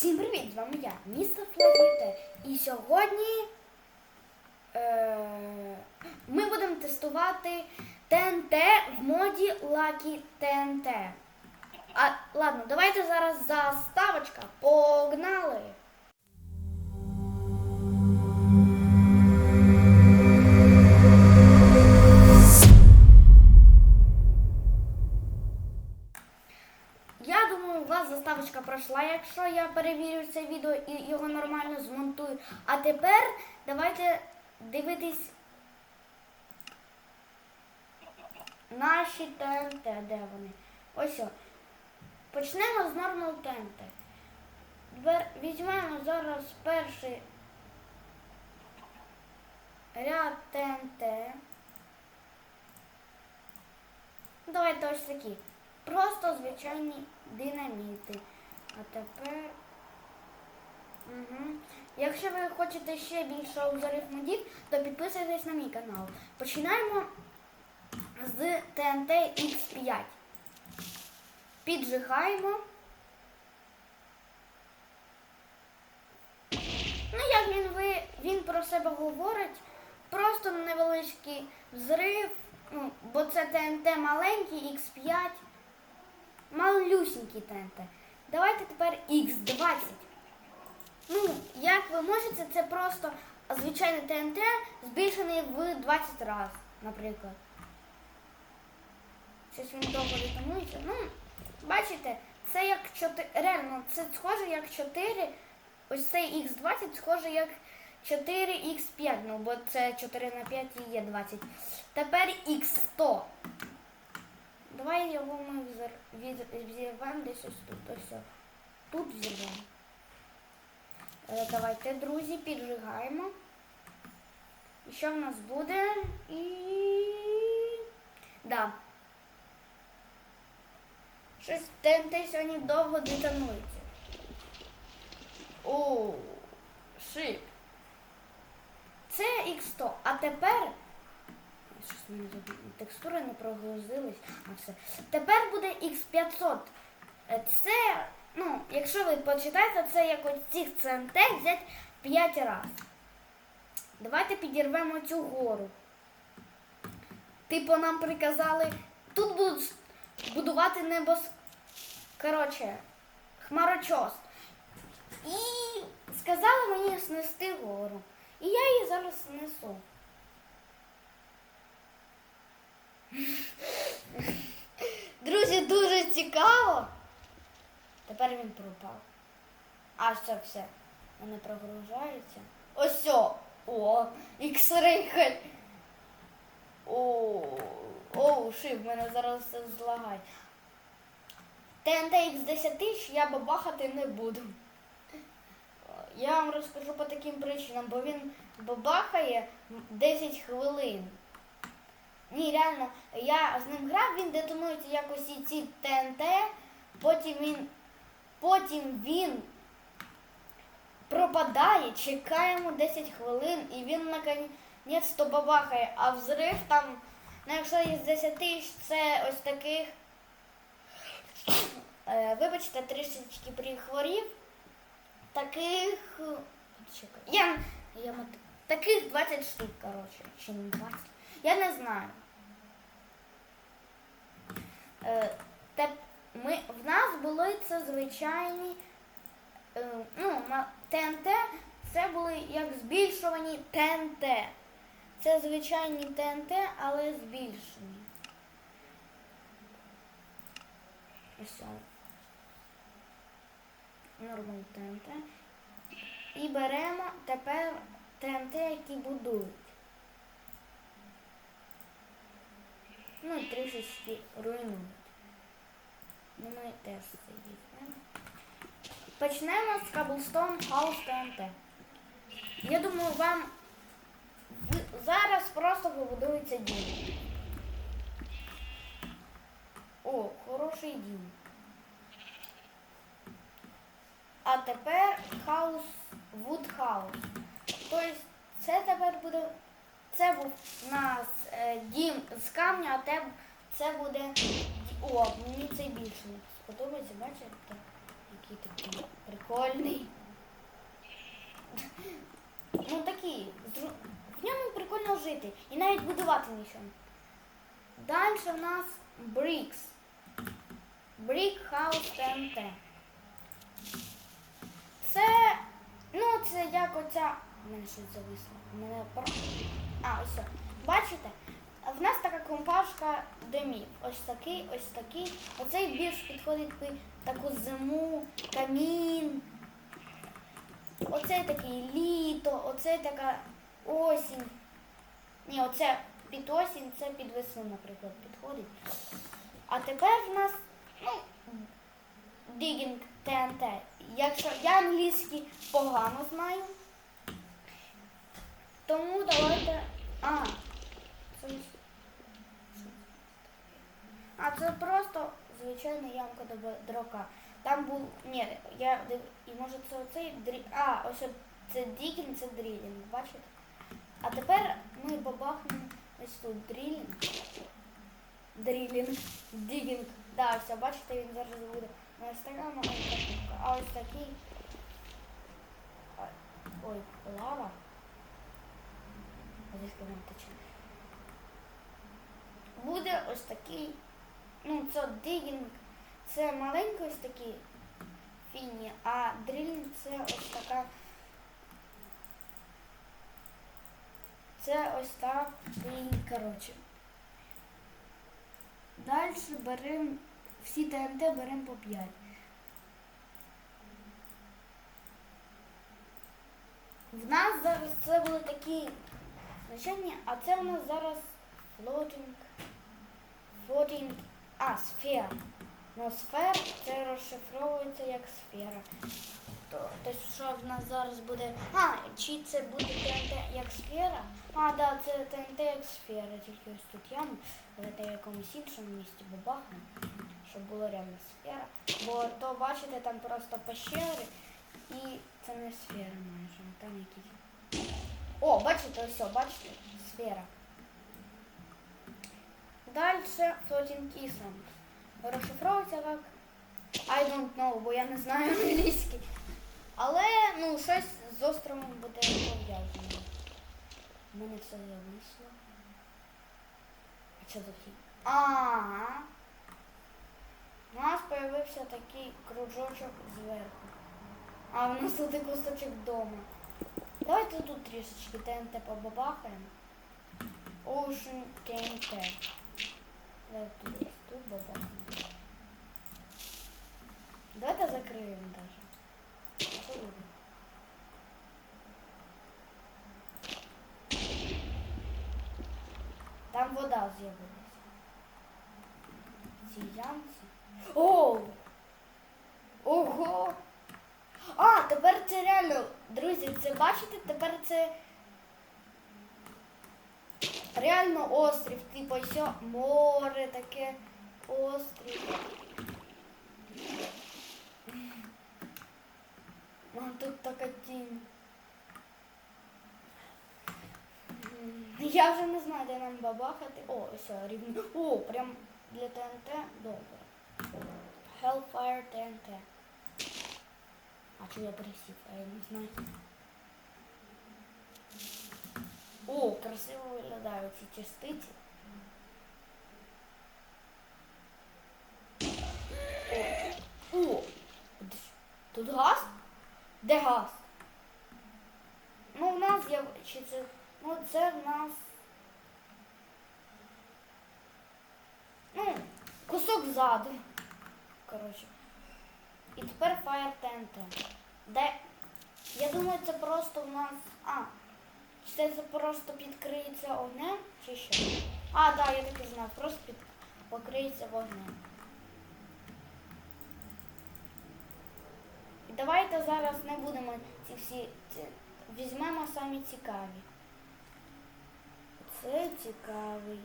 Всім привіт! З вами я, місто Флоріте. І сьогодні е, ми будемо тестувати ТНТ в моді Лакі ТНТ. А, ладно, давайте зараз заставочка. Погнали! Пройшла, якщо я перевірю це відео і його нормально змонтую. А тепер давайте дивитись наші ТНТ. Де вони? Ось. о. Почнемо з нормал ТНТ. Візьмемо зараз перший ряд ТНТ. Давайте ось такі. Просто звичайні динаміти. А тепер. Угу. Якщо ви хочете ще більше обзорів модів, то підписуйтесь на мій канал. Починаємо з TNT X5. Піджигаємо. Ну, як він ви, він про себе говорить, просто невеличкий взрив, ну, бо це ТНТ маленький, X5, малюсінький ТНТ. Давайте тепер X20. Ну, як ви можете, це просто звичайний ТНТ, збільшений в 20 разів, наприклад. Щось він довго детонується. Ну, бачите, це як 4. Реально, це схоже як 4. Ось цей X20 схоже як 4X5, ну бо це 4 на 5 і є 20. Тепер X100. Давай його ми взір- взірвемо десь ось тут. Ось. Тут взірвемо. Е, Давайте, друзі, піджигаємо. І що в нас буде? І. Да. Щось ТНТ сьогодні довго детонується. О, шип. Це X100. А тепер. Щось в мене тут текстури не прогрузились. А все. Тепер буде X500. Е, Це, ну, якщо ви почитаєте, це як ось цих ЦНТ взяти 5 разів. Давайте підірвемо цю гору. Типу нам приказали. Тут будуть будувати небос. Коротше, хмарочос. І сказали мені снести гору. І я її зараз снесу. Друзі, дуже цікаво. Тепер він пропав. А все, все. Вони прогружаються. Ось о! О! Ікс-рейхель. О, оу, мене зараз все злагає. ТНТ X10 тисяч я бабахати не буду. Я вам розкажу по таким причинам, бо він бабахає 10 хвилин. Ні, реально, я з ним грав, він детонується якось і ці ТНТ, потім він, потім він пропадає, чекаємо 10 хвилин і він наконець то бабахає, а взрив там, ну якщо із 10 тисяч, це ось таких, е, вибачте, трішечки прихворів, таких, я, я таких 20 штук, коротше, чи не 20, я не знаю. Е, теп, ми, в нас були це звичайні е, ну, ТНТ, це були як збільшувані ТНТ. Це звичайні ТНТ, але збільшені. Ось. он. ТНТ. І беремо тепер ТНТ, які будують. Ну, і трішечки руйнують. Ну, ми теж це візьмемо. Почнемо з Cobblestone House TNT. Я думаю, вам зараз просто побудується дім. О, хороший дім. А тепер хаус House. Тобто це тепер буде. Це був у нас е, дім з камня, а те, це буде. О, мені цей більше сподобається, бачите? Який такий прикольний. Ну такий. В ньому прикольно жити. І навіть будувати нічого. Далі в нас Bricks. Brick House TNT. Це. Оця. У мене щось зависло. У мене. А, ось. Бачите? В нас така компашка домів. Ось такий, ось такий. Оцей більш підходить під таку зиму, камін. Оце такий літо, оце така осінь. Ні, оце під осінь, це під весну, наприклад, підходить. А тепер в нас ну, Digging TNT. Якщо я англійський погано знаю, тому давайте. А, це а це просто звичайна ямка до дрока. Там був. Ні, я. І може це оцей дрі. А, ось це дігінг, це дрілінг, бачите? А тепер ми бабахнемо ось тут дрілінг. Дрілінг. Дігінг. Да, все, бачите, він зараз буде. Ну, така маленька. А ось такий. Ой, лава. Нам? Буде ось такий. Ну, це дигінг. Це маленький ось такий фіні, а дрілінг це ось така. Це ось так і коротше. Далі беремо всі ТНТ беремо по 5. В нас зараз це були такі значення, а це у нас зараз floating, floating, а, сфера. Ну, сфера це розшифровується як сфера. То, то що в нас зараз буде. А, чи це буде ТНТ як сфера? А, да, це ТНТ як сфера, тільки ось тут яма. Давайте в якомусь іншому місці бабахнемо, щоб було реально сфера. Бо то бачите, там просто пещери і це не сфера майже, там якісь. О, бачите, ось, бачите, сфера. Далі Floating Island. Розшифровується як I don't know, бо я не знаю англійський. Але ну щось з островом буде пов'язано. У мене все зависло. А що за ті? Ага. У нас появився такий кружочок зверху. А в нас тут і кусочок вдома. Давайте тут трішечки ТНТ побабахаємо. Ocean TNT. Давайте тут тут бабахаємо. Давайте закриємо даже. Там вода з'явилася. В цій ямці. О! Ого! А, тепер це реально, друзі, це бачите, тепер це реально острів. Типу, все море таке, острів. А тут така тінь. Я вже не знаю, де нам бабахати. О, все, рівно. О, прям для ТНТ добре. Hellfire TNT. А чого я присів? А я не знаю. О, красиво виглядають ці частиці. О, тут газ? Де газ? Ну, в нас є. Чи це. Ну, це в нас. Ну, кусок ззаду. Коротше. І тепер Fire TNT. Де. Я думаю, це просто в нас. А. Чи це просто підкриється огнем, чи що? А, так, да, я так і знав, просто під... покриється вогнем. І давайте зараз не будемо ці всі. Ці... Візьмемо самі цікаві. Оцей цікавий.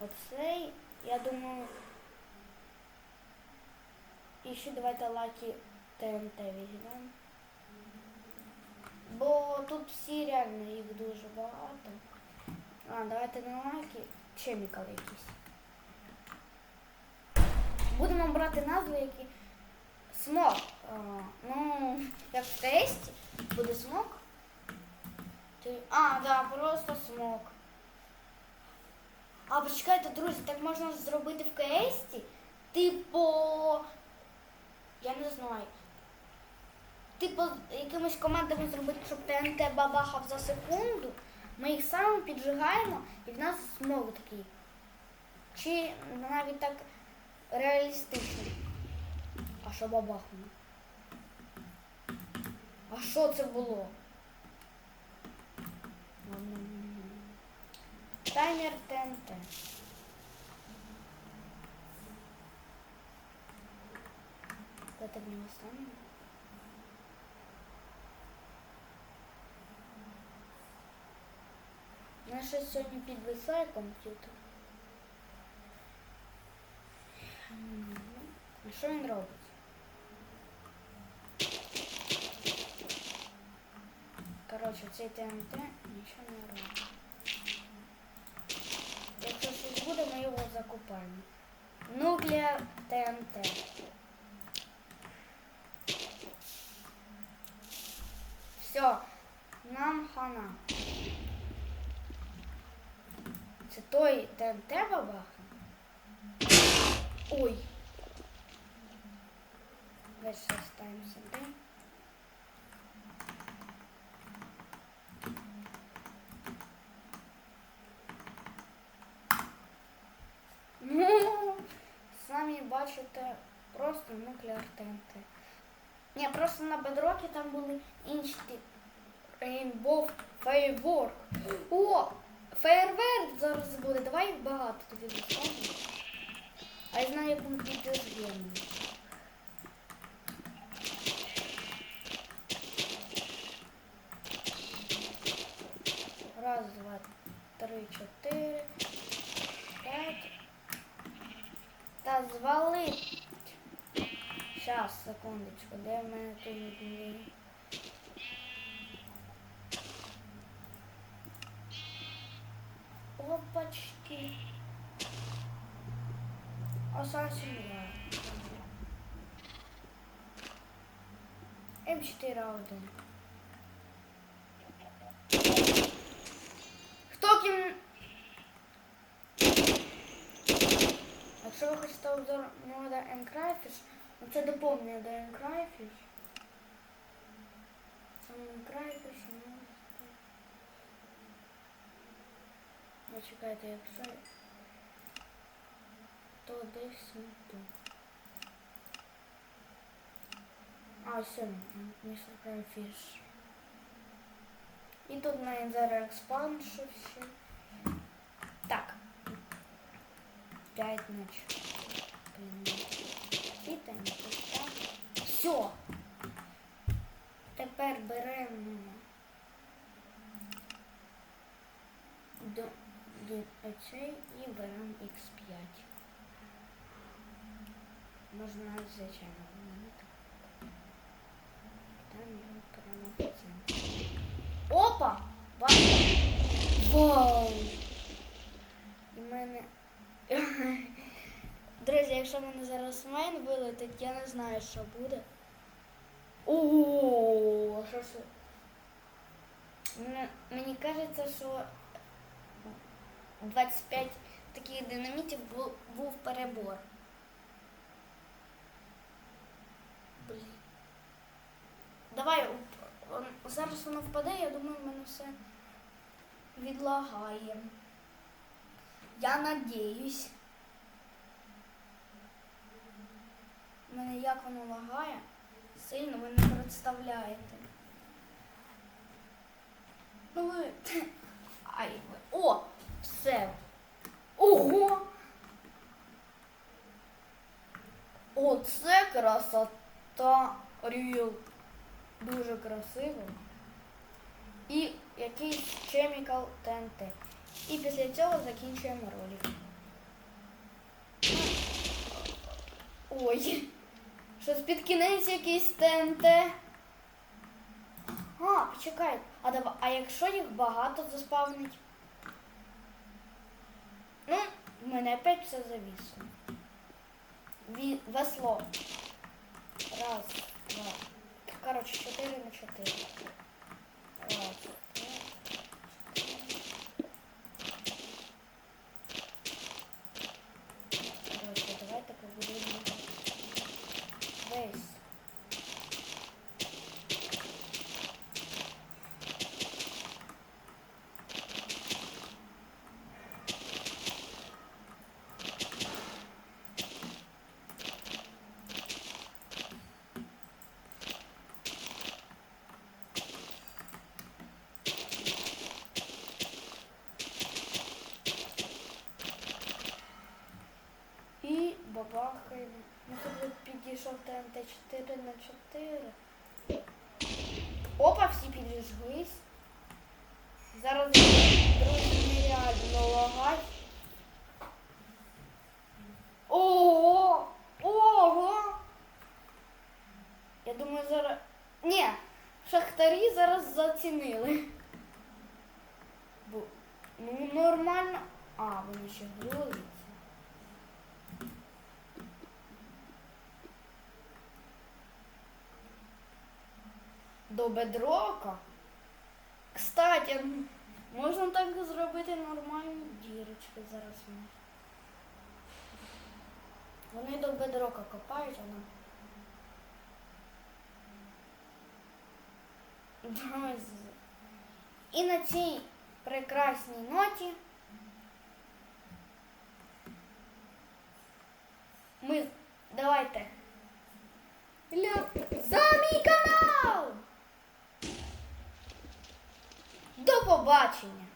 Оцей, я думаю. І ще давайте лаки ТНТ візьмемо. Бо тут всі реально їх дуже багато. А, давайте на лаки чемікали якісь. Будемо брати назви, які... Смок. Ну, як в тесті буде смок. А, да, просто смок. А почекайте, друзі, так можна зробити в кейсті. Типу я не знаю. Типу, якимись командами зробити, щоб ТНТ бабахав за секунду. Ми їх саме піджигаємо і в нас смог такий. Чи навіть так реалістично. А що бабахнуло? А що це було? Таймер ТНТ. Давайте в нього станемо. У нас щось сьогодні підвисає комп'ютер. М, А що він робить? Коротше, цей ТНТ нічого не робить. Якщо щось буде, ми його закупаємо. Нуклеар ТНТ. Все, нам хана. Це той ТНТ бабахне? Ой. Весь ще ставимо сюди. Ну, самі бачите, просто нуклеар ТНТ. Ні, просто на бедрокі там були інші тип. Rainbow Firework. О! Фейерверк зараз буде. Давай багато тобі доставимо. А я знаю, як комп'ютер генний. Раз, два, три, чотири, п'ять. Та звалить. Щас, секундочку, де в мене тут є? Опачки. Assassin М4 один. Хто ким? Якщо ви хочете обзор мода Encrifish, ну це доповнення до. Сам Encrifish, ну... Зачекайте, якщо... То десь не тут. А, все, містер Крайфіш. І тут зараз експаншн ще. Так. 5 на 4. І там так. Все. Тепер беремо до, до оцей і беремо X5. Можна звичайно вимінити. Там його прямо в центр. Опа! Бачите? Вау! І мене. Друзі, якщо мене зараз мейн вилетить, я не знаю, що буде. О, що це? Мені кажеться, що 25 таких динамітів був, був перебор. Блін. Давай, зараз воно впаде, я думаю, в мене все відлагає. Я надіюсь. Мене як воно лагає, сильно ви не представляєте. Ну ви. Ай, ви. О! Все. Ого! Оце красота Ріл. Дуже красиво. І якийсь Chemical TNT. І після цього закінчуємо ролик. Ой. Щось під кінець якийсь ТНТ. А, почекай. А, дава- а якщо їх багато заспавнить? Ну, в мене опять все зависло. Ві- Весло. Раз, два. Короче, 4 на 4. Раз, два, 4 на 4. Опа, всі піджглись. Зараз друзі нереально лагать. Ого! Ого! Я думаю, зараз. Ні, шахтарі зацінили. Бо ну нормально. А, вони ще грузяться. До бедрока. Кстати, можна так зробити нормальні дірочки зараз. Вони до бедрока копають, а нам. І на цій прекрасній ноті ми давайте ля за мій канал! До побачення!